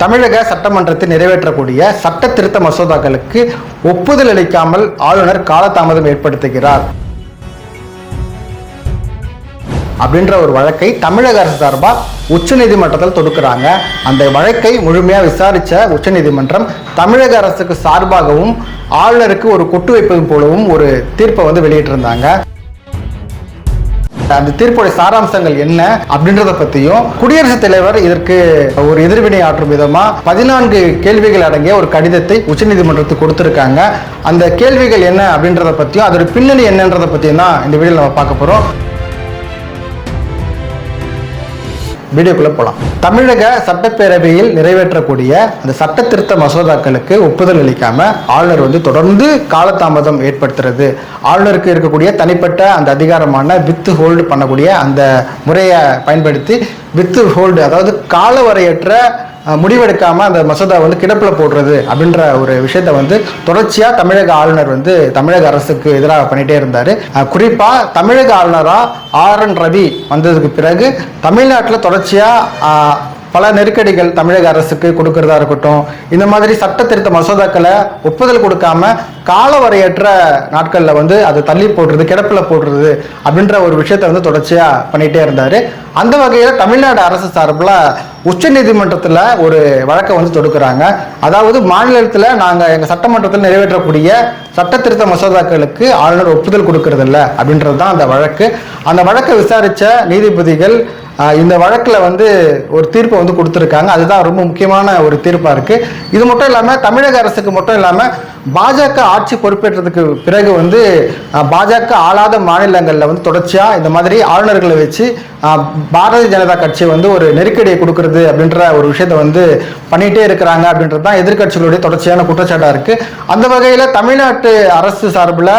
தமிழக சட்டமன்றத்தில் நிறைவேற்றக்கூடிய சட்ட திருத்த மசோதாக்களுக்கு ஒப்புதல் அளிக்காமல் ஆளுநர் காலதாமதம் ஏற்படுத்துகிறார். அப்படின்ற ஒரு வழக்கை தமிழக அரசு சார்பாக உச்சநீதிமன்றத்தில் தொடுக்கிறாங்க. அந்த வழக்கை முழுமையாக விசாரித்த உச்சநீதிமன்றம் தமிழக அரசுக்கு சார்பாகவும் ஆளுநருக்கு ஒரு கொட்டு வைப்பது போலவும் ஒரு தீர்ப்பை வந்து வெளியிட்டிருந்தாங்க. அந்த தீர்ப்புடைய சாராம்சங்கள் என்ன அப்படின்றத பத்தியும் குடியரசுத் தலைவர் இதற்கு ஒரு எதிர்வினை ஆற்றும் விதமா பதினான்கு கேள்விகள் அடங்கிய ஒரு கடிதத்தை உச்சநீதிமன்றத்துக்கு கொடுத்திருக்காங்க. அந்த கேள்விகள் என்ன அப்படின்றத பத்தியும் அதோட பின்னணி என்னன்றத பத்தியும் தான் இந்த வீடியோவில் நம்ம பார்க்க போறோம். வீடியோக்குள்ளே போகலாம் தமிழக சட்டப்பேரவையில் நிறைவேற்றக்கூடிய அந்த சட்ட திருத்த மசோதாக்களுக்கு ஒப்புதல் அளிக்காம ஆளுநர் வந்து தொடர்ந்து காலதாமதம் ஏற்படுத்துறது. ஆளுநருக்கு இருக்கக்கூடிய தனிப்பட்ட அந்த அதிகாரமான வித்து ஹோல்டு பண்ணக்கூடிய அந்த முறையை பயன்படுத்தி வித்து ஹோல்டு அதாவது காலவரையற்ற முடிவெடுக்காமல் அந்த மசோதா வந்து கிடப்பில் போடுறது அப்படின்ற ஒரு விஷயத்தை வந்து தொடர்ச்சியாக தமிழக ஆளுநர் வந்து தமிழக அரசுக்கு எதிராக பண்ணிட்டே இருந்தார். குறிப்பாக தமிழக ஆளுநராக ஆர் என் ரவி வந்ததுக்கு பிறகு தமிழ்நாட்டில் தொடர்ச்சியாக பல நெருக்கடிகள் தமிழக அரசுக்கு கொடுக்கறதா இருக்கட்டும் இந்த மாதிரி சட்ட திருத்த மசோதாக்களை ஒப்புதல் கொடுக்காம காலவரையற்ற நாட்களில் வந்து அதை தள்ளி போடுறது கிடப்பில் போடுறது அப்படின்ற ஒரு விஷயத்த வந்து தொடர்ச்சியாக பண்ணிகிட்டே இருந்தார். அந்த வகையில் தமிழ்நாடு அரசு சார்பில் உச்சநீதிமன்றத்தில் ஒரு வழக்கை வந்து தொடுக்கிறாங்க. அதாவது மாநிலத்தில் நாங்கள் எங்கள் சட்டமன்றத்தில் நிறைவேற்றக்கூடிய சட்ட திருத்த மசோதாக்களுக்கு ஆளுநர் ஒப்புதல் கொடுக்கறதில்ல அப்படின்றது தான் அந்த வழக்கு. அந்த வழக்கை விசாரித்த நீதிபதிகள் இந்த வழக்கில் வந்து ஒரு தீர்ப்பை வந்து கொடுத்துருக்காங்க. அதுதான் ரொம்ப முக்கியமான ஒரு தீர்ப்பாக இருக்குது இது மட்டும் இல்லாமல் தமிழக அரசுக்கு மட்டும் இல்லாமல் பாஜக ஆட்சி பொறுப்பேற்றதுக்கு பிறகு வந்து பாஜக ஆளாத மாநிலங்களில் வந்து தொடர்ச்சியாக இந்த மாதிரி ஆளுநர்களை வச்சு பாரதிய ஜனதா கட்சி வந்து ஒரு நெருக்கடியை கொடுக்கறது அப்படின்ற ஒரு விஷயத்தை வந்து பண்ணிகிட்டே இருக்கிறாங்க அப்படின்றது தான் எதிர்க்கட்சிகளுடைய தொடர்ச்சியான குற்றச்சாட்டாக இருக்குது அந்த வகையில் தமிழ்நாட்டு அரசு சார்பில்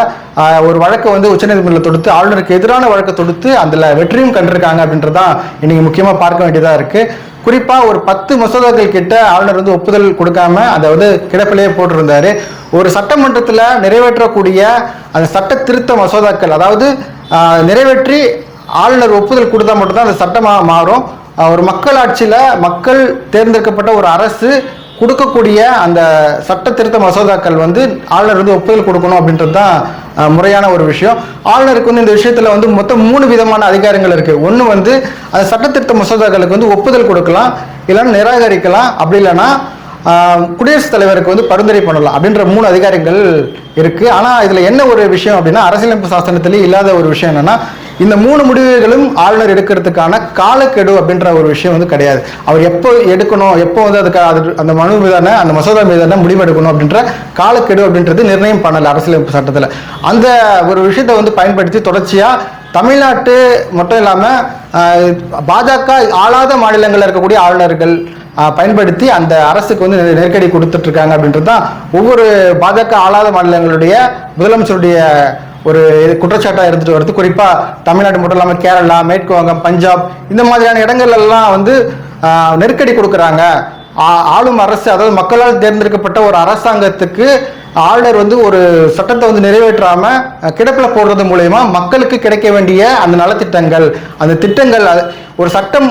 ஒரு வழக்கை வந்து உச்சநீதிமன்றத்தில் தொடுத்து ஆளுநருக்கு எதிரான வழக்கை தொடுத்து அதில் வெற்றியும் கண்டிருக்காங்க அப்படின்றது தான் இன்றைக்கி முக்கியமாக பார்க்க வேண்டியதாக இருக்குது குறிப்பாக ஒரு பத்து மசோதாக்கள் கிட்ட ஆளுநர் வந்து ஒப்புதல் கொடுக்காம அதை வந்து கிடப்பிலேயே போட்டிருந்தாரு. ஒரு சட்டமன்றத்தில் நிறைவேற்றக்கூடிய அந்த சட்ட திருத்த மசோதாக்கள் அதாவது நிறைவேற்றி ஆளுநர் ஒப்புதல் கொடுத்தா மட்டும்தான் அந்த சட்டமாக மாறும். ஒரு மக்களாட்சியில் மக்கள் தேர்ந்தெடுக்கப்பட்ட ஒரு அரசு கொடுக்கக்கூடிய அந்த சட்ட திருத்த மசோதாக்கள் வந்து ஆளுநர் வந்து ஒப்புதல் கொடுக்கணும் அப்படின்றது தான் முறையான ஒரு விஷயம். ஆளுநருக்கு வந்து இந்த விஷயத்தில் வந்து மொத்தம் மூணு விதமான அதிகாரங்கள் இருக்குது ஒன்று வந்து அந்த சட்டத்திருத்த மசோதாக்களுக்கு வந்து ஒப்புதல் கொடுக்கலாம் இல்லைன்னா நிராகரிக்கலாம் அப்படி இல்லைன்னா குடியரசுத் தலைவருக்கு வந்து பரிந்துரை பண்ணலாம் அப்படின்ற மூணு அதிகாரங்கள் இருக்குது ஆனால் இதில் என்ன ஒரு விஷயம் அப்படின்னா அரசியலமைப்பு சாசனத்திலே இல்லாத ஒரு விஷயம் என்னென்னா இந்த மூணு முடிவுகளும் ஆளுநர் எடுக்கிறதுக்கான காலக்கெடு அப்படின்ற ஒரு விஷயம் வந்து கிடையாது. அவர் எப்போ எடுக்கணும் எப்போ வந்து அதுக்கு அது அந்த மனு மீதான அந்த மசோதா மீதான முடிவு எடுக்கணும் அப்படின்ற காலக்கெடு அப்படின்றது நிர்ணயம் பண்ணல அரசியலமைப்பு சட்டத்தில். அந்த ஒரு விஷயத்தை வந்து பயன்படுத்தி தொடர்ச்சியாக தமிழ்நாட்டு மட்டும் இல்லாமல் பாஜக ஆளாத மாநிலங்களில் இருக்கக்கூடிய ஆளுநர்கள் பயன்படுத்தி அந்த அரசுக்கு வந்து நெ- நெருக்கடி கொடுத்துட்டு இருக்காங்க அப்படின்றது தான் ஒவ்வொரு பாஜக ஆளாத மாநிலங்களுடைய முதலமைச்சருடைய ஒரு இது குற்றச்சாட்டாக இருந்துட்டு வருது குறிப்பாக தமிழ்நாடு மட்டும் இல்லாமல் கேரளா மேற்கு வங்கம் பஞ்சாப் இந்த மாதிரியான இடங்கள் எல்லாம் வந்து நெருக்கடி கொடுக்குறாங்க. ஆளும் அரசு அதாவது மக்களால் தேர்ந்தெடுக்கப்பட்ட ஒரு அரசாங்கத்துக்கு ஆளுநர் வந்து ஒரு சட்டத்தை வந்து நிறைவேற்றாம கிடப்பில் போடுறது மூலயமா மக்களுக்கு கிடைக்க வேண்டிய அந்த நலத்திட்டங்கள் அந்த திட்டங்கள் அது- ஒரு சட்டம்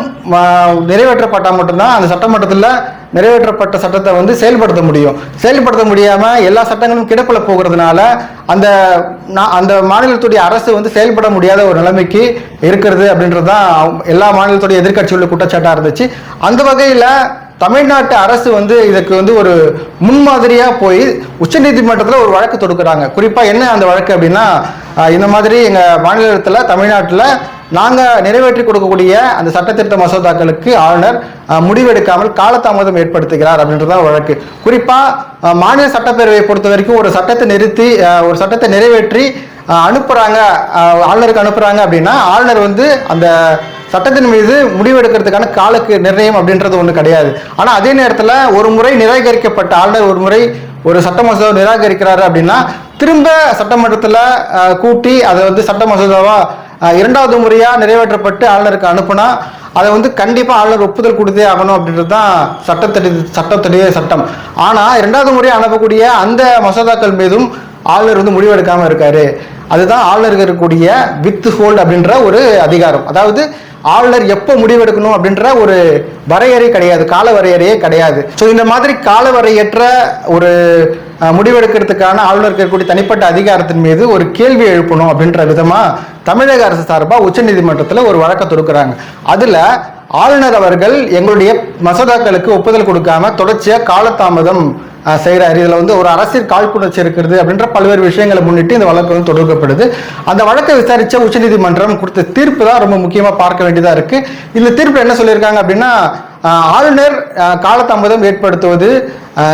நிறைவேற்றப்பட்டால் மட்டும்தான் அந்த சட்டமன்றத்தில் நிறைவேற்றப்பட்ட சட்டத்தை வந்து செயல்படுத்த முடியும். செயல்படுத்த முடியாமல் எல்லா சட்டங்களும் கிடப்பில் போகிறதுனால அந்த அந்த மாநிலத்துடைய அரசு வந்து செயல்பட முடியாத ஒரு நிலைமைக்கு இருக்கிறது அப்படின்றது தான் எல்லா மாநிலத்துடைய எதிர்கட்சியுள்ள குற்றச்சாட்டாக இருந்துச்சு. அந்த வகையில் தமிழ்நாட்டு அரசு வந்து இதுக்கு வந்து ஒரு முன்மாதிரியாக போய் உச்சநீதிமன்றத்தில் ஒரு வழக்கு தொடுக்கிறாங்க. குறிப்பாக என்ன அந்த வழக்கு அப்படின்னா இந்த மாதிரி எங்கள் மாநிலத்தில் தமிழ்நாட்டில் நாங்கள் நிறைவேற்றி கொடுக்கக்கூடிய அந்த சட்டத்திருத்த மசோதாக்களுக்கு ஆளுநர் முடிவெடுக்காமல் காலதாமதம் ஏற்படுத்துகிறார் அப்படின்றதான் வழக்கு. குறிப்பாக மாநில சட்டப்பேரவையை பொறுத்த வரைக்கும் ஒரு சட்டத்தை நிறுத்தி ஒரு சட்டத்தை நிறைவேற்றி அனுப்புகிறாங்க ஆளுநருக்கு அனுப்புகிறாங்க அப்படின்னா ஆளுநர் வந்து அந்த சட்டத்தின் மீது முடிவெடுக்கிறதுக்கான காலக்கு நிர்ணயம் அப்படின்றது ஒன்று கிடையாது. ஆனால் அதே நேரத்தில் ஒரு முறை நிராகரிக்கப்பட்ட ஆளுநர் ஒரு முறை ஒரு சட்ட மசோதா நிராகரிக்கிறாரு அப்படின்னா திரும்ப சட்டமன்றத்தில் கூட்டி அதை வந்து சட்ட மசோதாவாக இரண்டாவது முறையாக நிறைவேற்றப்பட்டு ஆளுநருக்கு அனுப்புனா அதை வந்து கண்டிப்பாக ஆளுநர் ஒப்புதல் கொடுத்தே ஆகணும் அப்படின்றது தான் சட்டத்தடி சட்டத்தடைய சட்டம். ஆனால் இரண்டாவது முறையாக அனுப்பக்கூடிய அந்த மசோதாக்கள் மீதும் ஆளுநர் வந்து முடிவெடுக்காமல் இருக்காரு. அதுதான் ஆளுநருக்கு இருக்கக்கூடிய வித் ஹோல்டு அப்படின்ற ஒரு அதிகாரம். அதாவது ஆளுநர் எப்போ முடிவெடுக்கணும் அப்படின்ற ஒரு வரையறை கிடையாது கால வரையறையே கிடையாது. ஸோ இந்த மாதிரி கால வரையற்ற ஒரு முடிவெடுக்கிறதுக்கான ஆளுநருக்கு இருக்கக்கூடிய தனிப்பட்ட அதிகாரத்தின் மீது ஒரு கேள்வி எழுப்பணும் அப்படின்ற விதமாக தமிழக அரசு சார்பாக உச்சநீதிமன்றத்தில் ஒரு வழக்கை தொடுக்கிறாங்க. அதில் ஆளுநர் அவர்கள் எங்களுடைய மசோதாக்களுக்கு ஒப்புதல் கொடுக்காம தொடர்ச்சியாக காலதாமதம் அஹ், இதில் வந்து ஒரு அரசியல் காழ்ப்புணர்ச்சி இருக்கிறது அப்படின்ற பல்வேறு விஷயங்களை முன்னிட்டு இந்த வழக்கு வந்து தொடுக்கப்படுது. அந்த வழக்கை விசாரிச்ச உச்சநீதிமன்றம் கொடுத்த தீர்ப்பு தான் ரொம்ப முக்கியமா பார்க்க வேண்டியதா இருக்கு. இந்த தீர்ப்பு என்ன சொல்லியிருக்காங்க அப்படின்னா ஆளுநர் காலதாமதம் ஏற்படுத்துவது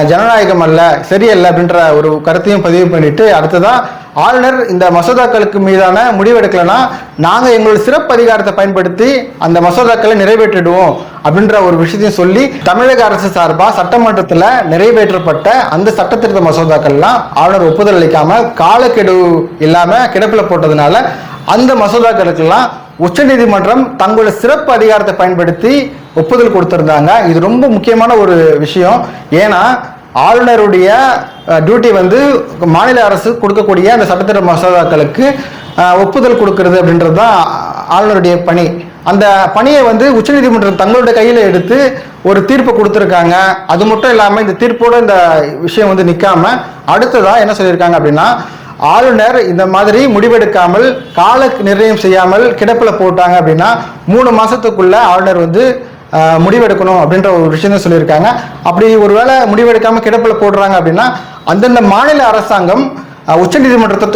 ஜனநாயகம் அல்ல சரியல்ல அப்படின்ற ஒரு கருத்தையும் பதிவு பண்ணிட்டு அடுத்ததான் ஆளுநர் இந்த மசோதாக்களுக்கு மீதான முடிவெடுக்கலைன்னா நாங்கள் எங்களோட சிறப்பு அதிகாரத்தை பயன்படுத்தி அந்த மசோதாக்களை நிறைவேற்றிடுவோம் அப்படின்ற ஒரு விஷயத்தையும் சொல்லி தமிழக அரசு சார்பாக சட்டமன்றத்தில் நிறைவேற்றப்பட்ட அந்த சட்டத்திருத்த மசோதாக்கள்லாம் ஆளுநர் ஒப்புதல் அளிக்காம காலக்கெடு இல்லாமல் கிடப்பில் போட்டதுனால அந்த மசோதாக்களுக்கெல்லாம் உச்சநீதிமன்றம் தங்களோட சிறப்பு அதிகாரத்தை பயன்படுத்தி ஒப்புதல் கொடுத்துருந்தாங்க. இது ரொம்ப முக்கியமான ஒரு விஷயம். ஏன்னா ஆளுநருடைய டியூட்டி வந்து மாநில அரசு கொடுக்கக்கூடிய அந்த சட்டத்திட்ட மசோதாக்களுக்கு ஒப்புதல் கொடுக்கறது அப்படின்றது தான் ஆளுநருடைய பணி. அந்த பணியை வந்து உச்சநீதிமன்றம் தங்களுடைய கையில் எடுத்து ஒரு தீர்ப்பு கொடுத்துருக்காங்க. அது மட்டும் இல்லாமல் இந்த தீர்ப்போடு இந்த விஷயம் வந்து நிற்காம அடுத்ததாக என்ன சொல்லியிருக்காங்க அப்படின்னா ஆளுநர் இந்த மாதிரி முடிவெடுக்காமல் கால நிர்ணயம் செய்யாமல் கிடப்பில் போட்டாங்க அப்படின்னா மூணு மாதத்துக்குள்ளே ஆளுநர் வந்து முடிவெடுக்கணும் அப்படின்ற ஒரு விஷயம் சொல்லியிருக்காங்க. அப்படி ஒருவேளை முடிவெடுக்காமல் கிடப்பில் போடுறாங்க அப்படின்னா அந்தந்த மாநில அரசாங்கம் உச்சநீதிமன்றத்தை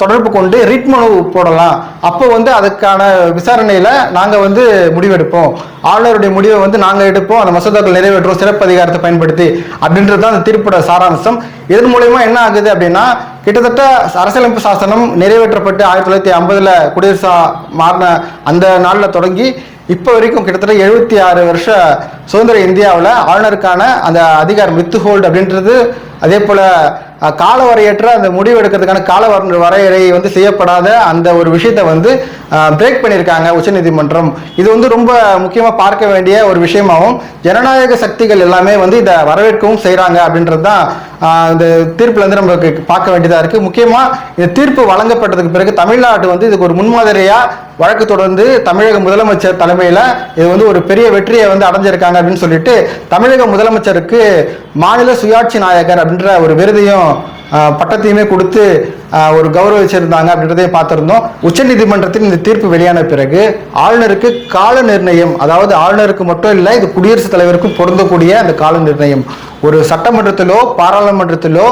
தொடர்பு கொண்டு ரிட் மனு போடலாம். அப்போ வந்து அதுக்கான விசாரணையில நாங்கள் வந்து முடிவெடுப்போம். ஆளுநருடைய முடிவை வந்து நாங்கள் எடுப்போம். அந்த மசோதாக்கள் நிறைவேற்றுவோம். சிறப்பு அதிகாரத்தை பயன்படுத்தி அப்படின்றது தான் அந்த தீர்ப்போட சாராம்சம். இதன் மூலயமா என்ன ஆகுது அப்படின்னா கிட்டத்தட்ட அரசியலமைப்பு சாசனம் நிறைவேற்றப்பட்டு ஆயிரத்தி தொள்ளாயிரத்தி ஐம்பதுல குடியரசா மாறின அந்த நாளில் தொடங்கி இப்போ வரைக்கும் கிட்டத்தட்ட எழுபத்தி ஆறு வருஷ சுதந்திர இந்தியாவில் ஆளுநருக்கான அந்த அதிகாரம் வித் ஹோல்டு அப்படின்றது அதே போல கால வரையற்ற அந்த முடிவு எடுக்கிறதுக்கான கால வர- வரையறை வந்து செய்யப்படாத அந்த ஒரு விஷயத்தை வந்து பிரேக் பண்ணியிருக்காங்க உச்சநீதிமன்றம். இது வந்து ரொம்ப முக்கியமாக பார்க்க வேண்டிய ஒரு விஷயமாகவும் ஜனநாயக சக்திகள் எல்லாமே வந்து இதை வரவேற்கவும் செய்கிறாங்க அப்படின்றது தான் இந்த தீர்ப்புல வந்து நமக்கு பார்க்க வேண்டியதாக இருக்குது முக்கியமாக இந்த தீர்ப்பு வழங்கப்பட்டதுக்கு பிறகு தமிழ்நாடு வந்து இதுக்கு ஒரு முன்மாதிரியாக வழக்கு தொடர்ந்து தமிழக முதலமைச்சர் தலைமையில் இது வந்து ஒரு பெரிய வெற்றியை வந்து அடைஞ்சிருக்காங்க அப்படின்னு சொல்லிட்டு தமிழக முதலமைச்சருக்கு மாநில சுயாட்சி நாயகர் அப்படின்ற ஒரு விருதையும் பட்டத்தையுமே கொடுத்து ஒரு கௌரவிச்சிருந்தாங்க அப்படின்றதையும் பார்த்துருந்தோம். உச்சநீதிமன்றத்தின் இந்த தீர்ப்பு வெளியான பிறகு ஆளுநருக்கு கால நிர்ணயம் அதாவது ஆளுநருக்கு மட்டும் இல்லை இது குடியரசுத் தலைவருக்கும் பொருந்தக்கூடிய அந்த கால நிர்ணயம். ஒரு சட்டமன்றத்திலோ பாராளுமன்றத்திலோ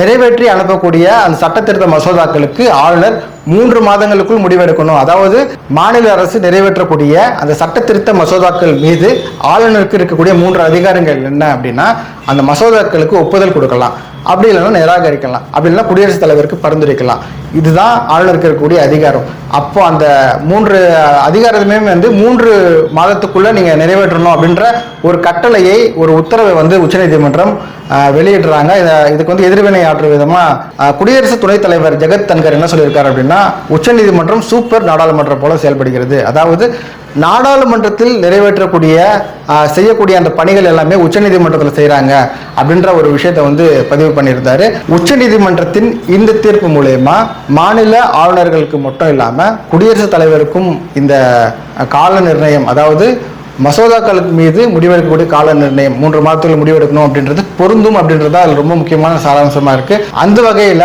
நிறைவேற்றி அனுப்பக்கூடிய அந்த சட்டத்திருத்த மசோதாக்களுக்கு ஆளுநர் மூன்று மாதங்களுக்குள் முடிவெடுக்கணும். அதாவது மாநில அரசு நிறைவேற்றக்கூடிய அந்த சட்டத்திருத்த மசோதாக்கள் மீது ஆளுநருக்கு இருக்கக்கூடிய மூன்று அதிகாரங்கள் என்ன அப்படின்னா அந்த மசோதாக்களுக்கு ஒப்புதல் கொடுக்கலாம். அப்படி இல்லைன்னா நிராகரிக்கலாம். அப்படி இல்லைன்னா குடியரசுத் தலைவருக்கு பரிந்துரைக்கலாம். இதுதான் ஆளுநருக்கு இருக்கக்கூடிய அதிகாரம். அப்போ அந்த மூன்று அதிகாரத்துமே வந்து மூன்று மாதத்துக்குள்ள நீங்க நிறைவேற்றணும் அப்படின்ற ஒரு கட்டளையை ஒரு உத்தரவை வந்து உச்சநீதிமன்றம் வெளியிடுறாங்க. இதுக்கு வந்து எதிர்வினை ஆற்றும் விதமா குடியரசு துணைத் தலைவர் ஜெகத் தன்கர் என்ன சொல்லியிருக்காரு அப்படின்னா உச்சநீதிமன்றம் சூப்பர் நாடாளுமன்றம் போல செயல்படுகிறது. அதாவது நாடாளுமன்றத்தில் நிறைவேற்றக்கூடிய செய்யக்கூடிய அந்த பணிகள் எல்லாமே உச்சநீதிமன்றத்தில் செய்கிறாங்க அப்படின்ற ஒரு விஷயத்தை வந்து பதிவு பண்ணியிருந்தாரு. உச்சநீதிமன்றத்தின் இந்த தீர்ப்பு மூலயமா மாநில ஆளுநர்களுக்கு மட்டும் இல்லாமல் குடியரசுத் தலைவருக்கும் இந்த கால நிர்ணயம் அதாவது மசோதாக்களுக்கு மீது முடிவெடுக்கக்கூடிய கால நிர்ணயம் மூன்று மாதத்துக்குள்ள முடிவெடுக்கணும் அப்படின்றது பொருந்தும் அப்படின்றது தான் ரொம்ப முக்கியமான சாராம்சமாக இருக்குது அந்த வகையில்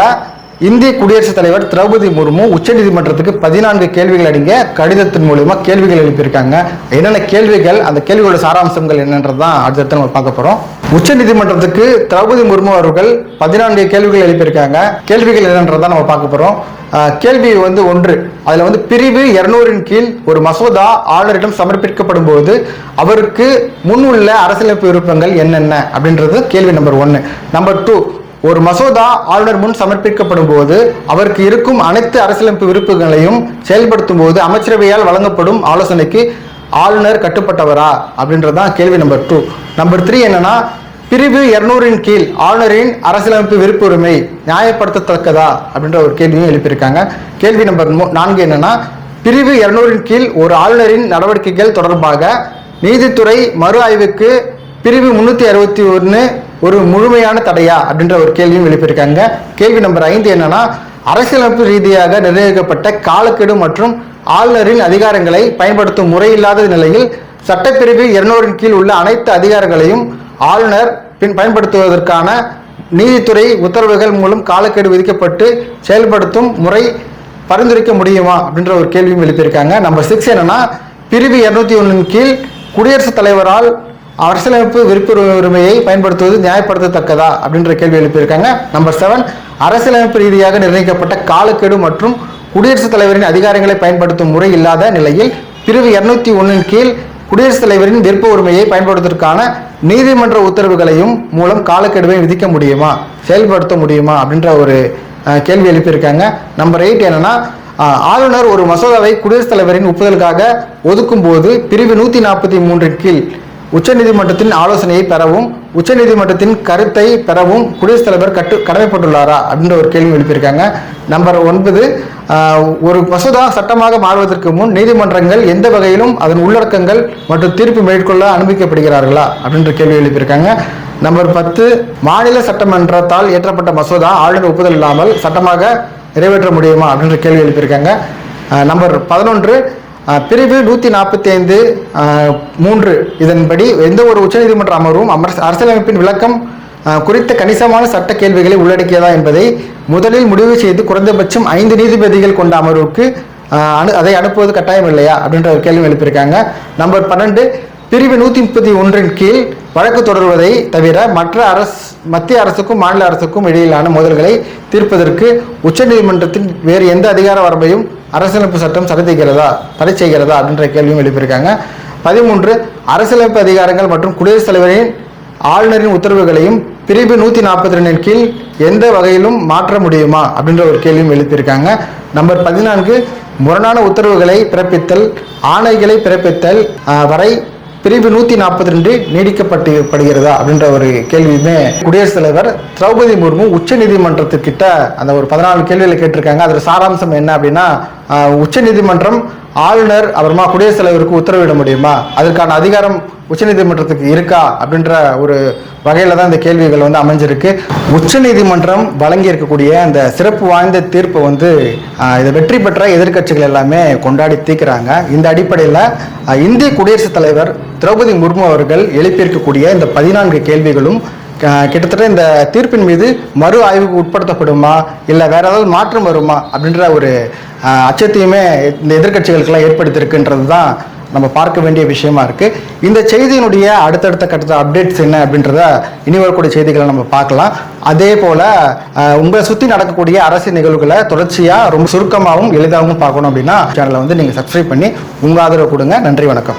இந்திய குடியரசுத் தலைவர் திரௌபதி முர்மு உச்சநீதிமன்றத்துக்கு பதினான்கு கேள்விகள் அடங்கிய கடிதத்தின் மூலயமா கேள்விகள் எழுப்பியிருக்காங்க. என்னென்ன கேள்விகள் அந்த கேள்விகளோட சாராம்சங்கள் என்னன்றது தான் அடுத்தடுத்து நம்ம பார்க்க போகிறோம் உச்சநீதிமன்றத்துக்கு திரௌபதி முர்மு அவர்கள் பதினான்கு கேள்விகள் எழுப்பியிருக்காங்க. கேள்விகள் என்னன்றதை நம்ம பார்க்க போறோம். கேள்வி வந்து ஒன்று. அதுல வந்து பிரிவு இருநூறின் கீழ் ஒரு மசோதா ஆளுநரிடம் சமர்ப்பிக்கப்படும் போது அவருக்கு முன் உள்ள அரசியலமைப்பு விருப்பங்கள் என்னென்ன அப்படின்றது கேள்வி நம்பர் ஒன்று நம்பர் டூ ஒரு மசோதா ஆளுநர் முன் சமர்ப்பிக்கப்படும் போது அவருக்கு இருக்கும் அனைத்து அரசியலமைப்பு விருப்பங்களையும் செயல்படுத்தும் போது அமைச்சரவையால் வழங்கப்படும் ஆலோசனைக்கு ஆளுநர் கட்டுப்பட்டவரா அப்படின்றது தான் கேள்வி நம்பர் டூ நம்பர் த்ரீ என்னன்னா பிரிவு இருநூறின் கீழ் ஆளுநரின் அரசியலமைப்பு விருப்புரிமை நியாயப்படுத்தத்தக்கதா அப்படின்ற ஒரு கேள்வியும் எழுப்பியிருக்காங்க. கேள்வி நம்பர் மூ- நான்கு என்னன்னா பிரிவு இருநூறின் கீழ் ஒரு ஆளுநரின் நடவடிக்கைகள் தொடர்பாக நீதித்துறை மறு ஆய்வுக்கு பிரிவு முன்னூத்தி அறுபத்தி ஒன்று ஒரு முழுமையான தடையா அப்படின்ற ஒரு கேள்வியும் எழுப்பியிருக்காங்க. கேள்வி நம்பர் ஐந்து என்னன்னா அரசியலமைப்பு ரீதியாக நிர்ணயிக்கப்பட்ட காலக்கெடு மற்றும் ஆளுநரின் அதிகாரங்களை பயன்படுத்தும் முறை இல்லாத நிலையில் சட்டப்பிரிவு இருநூறின் கீழ் உள்ள அனைத்து அதிகாரங்களையும் ஆளுநர் பின் பயன்படுத்துவதற்கான நீதித்துறை உத்தரவுகள் மூலம் காலக்கெடு விதிக்கப்பட்டு செயல்படுத்தும் முறை பரிந்துரைக்க முடியுமா அப்படின்ற ஒரு கேள்வியும் எழுப்பியிருக்காங்க. நம்பர் சிக்ஸ் என்னன்னா பிரிவு இருநூத்தி ஒன்றின் கீழ் குடியரசுத் தலைவரால் அரசியலமைப்பு விருப்புரிமையை பயன்படுத்துவது நியாயப்படுத்தத்தக்கதா அப்படின்ற கேள்வி எழுப்பியிருக்காங்க. நம்பர் செவன் அரசியலமைப்பு ரீதியாக நிர்ணயிக்கப்பட்ட காலக்கெடு மற்றும் குடியரசுத் தலைவரின் அதிகாரங்களை பயன்படுத்தும் முறை இல்லாத நிலையில் பிரிவு இருநூத்தி ஒன்றின் கீழ் குடியரசுத் தலைவரின் விருப்ப உரிமையை பயன்படுத்துவதற்கான நீதிமன்ற உத்தரவுகளையும் மூலம் காலக்கெடுவை விதிக்க முடியுமா? செயல்படுத்த முடியுமா? அப்படின்ற ஒரு கேள்வி எழுப்பியிருக்காங்க. நம்பர் எயிட் என்னன்னா ஆளுநர் ஒரு மசோதாவை குடியரசுத் தலைவரின் ஒப்புதலுக்காக ஒதுக்கும் போது பிரிவு நூத்தி நாற்பத்தி மூன்றின் கீழ் உச்சநீதிமன்றத்தின் ஆலோசனையை பெறவும் உச்சநீதிமன்றத்தின் கருத்தை பெறவும் குடியரசுத் தலைவர் கட்டு கடமைப்பட்டுள்ளாரா அப்படின்ற ஒரு கேள்வி எழுப்பியிருக்காங்க. நம்பர் ஒன்பது ஒரு மசோதா சட்டமாக மாறுவதற்கு முன் நீதிமன்றங்கள் எந்த வகையிலும் அதன் உள்ளடக்கங்கள் மற்றும் தீர்ப்பு மேற்கொள்ள அனுமதிக்கப்படுகிறார்களா அப்படின்ற கேள்வி எழுப்பியிருக்காங்க. நம்பர் பத்து மாநில சட்டமன்றத்தால் இயற்றப்பட்ட மசோதா ஆளுநர் ஒப்புதல் இல்லாமல் சட்டமாக நிறைவேற்ற முடியுமா அப்படின்ற கேள்வி எழுப்பியிருக்காங்க. நம்பர் பதினொன்று பிரிவு நூற்றி நாற்பத்தி ஐந்து மூன்று. இதன்படி எந்த ஒரு உச்சநீதிமன்ற அமர்வும் அமர் அரசியலமைப்பின் விளக்கம் குறித்த கணிசமான சட்ட கேள்விகளை உள்ளடக்கியதா என்பதை முதலில் முடிவு செய்து குறைந்தபட்சம் ஐந்து நீதிபதிகள் கொண்ட அமர்வுக்கு அனு அதை அனுப்புவது கட்டாயம் இல்லையா? அப்படின்ற ஒரு கேள்வி எழுப்பியிருக்காங்க. நம்பர் பன்னெண்டு பிரிவு நூற்றி முப்பத்தி ஒன்றின் கீழ் வழக்கு தொடர்வதை தவிர மற்ற அரசு மத்திய அரசுக்கும் மாநில அரசுக்கும் இடையிலான மோதல்களை தீர்ப்பதற்கு உச்சநீதிமன்றத்தின் வேறு எந்த அதிகார வரம்பையும் அரசியலமைப்பு சட்டம் தடை செய்கிறதா? தடை செய்கிறதா? அப்படின்ற கேள்வியும் எழுப்பியிருக்காங்க. பதிமூன்று அரசியலமைப்பு அதிகாரங்கள் மற்றும் குடியரசுத் தலைவரின் ஆளுநரின் உத்தரவுகளையும் பிரிவு நூற்றி நாற்பத்தி ரெண்டின் கீழ் எந்த வகையிலும் மாற்ற முடியுமா? அப்படின்ற ஒரு கேள்வியும் எழுப்பியிருக்காங்க. நம்பர் பதினான்கு முரணான உத்தரவுகளை பிறப்பித்தல் ஆணைகளை பிறப்பித்தல் வரை பிரிவு நூற்றி நாற்பத்தி ரெண்டு நீடிக்கப்பட்டு படுகிறதா அப்படின்ற ஒரு கேள்வியுமே குடியரசுத் தலைவர் திரௌபதி முர்மு உச்ச நீதிமன்றத்துக்கிட்ட அந்த ஒரு பதினாலு கேள்வியில் கேட்டிருக்காங்க. அதில் சாராம்சம் என்ன அப்படின்னா உச்ச நீதிமன்றம் ஆளுநர் அப்புறமா குடியரசுத் தலைவருக்கு உத்தரவிட முடியுமா? அதற்கான அதிகாரம் உச்சநீதிமன்றத்துக்கு இருக்கா? அப்படின்ற ஒரு வகையில் தான் இந்த கேள்விகள் வந்து அமைஞ்சிருக்கு. உச்சநீதிமன்றம் வழங்கி இருக்கக்கூடிய அந்த சிறப்பு வாய்ந்த தீர்ப்பை வந்து இதை வெற்றி பெற்ற எதிர்க்கட்சிகள் எல்லாமே கொண்டாடி தீர்க்கிறாங்க. இந்த அடிப்படையில் இந்திய குடியரசுத் தலைவர் திரௌபதி முர்மு அவர்கள் எழுப்பியிருக்கக்கூடிய இந்த பதினான்கு கேள்விகளும் கிட்டத்தட்ட இந்த தீர்ப்பின் மீது மறு ஆய்வுக்கு உட்படுத்தப்படுமா இல்லை வேற ஏதாவது மாற்றம் வருமா அப்படின்ற ஒரு அச்சத்தையுமே இந்த எதிர்கட்சிகளுக்கெல்லாம் ஏற்படுத்தியிருக்குன்றது தான் நம்ம பார்க்க வேண்டிய விஷயமா இருக்கு. இந்த செய்தியினுடைய அடுத்தடுத்த கட்டத்த அப்டேட்ஸ் என்ன அப்படின்றத இனி வரக்கூடிய செய்திகளை நம்ம பார்க்கலாம். அதே போல உங்களை சுற்றி நடக்கக்கூடிய அரசியல் நிகழ்வுகளை தொடர்ச்சியாக ரொம்ப சுருக்கமாகவும் எளிதாகவும் பார்க்கணும் அப்படின்னா சேனலை வந்து நீங்கள் சப்ஸ்கிரைப் பண்ணி உங்கள் ஆதரவு கொடுங்க. நன்றி வணக்கம்.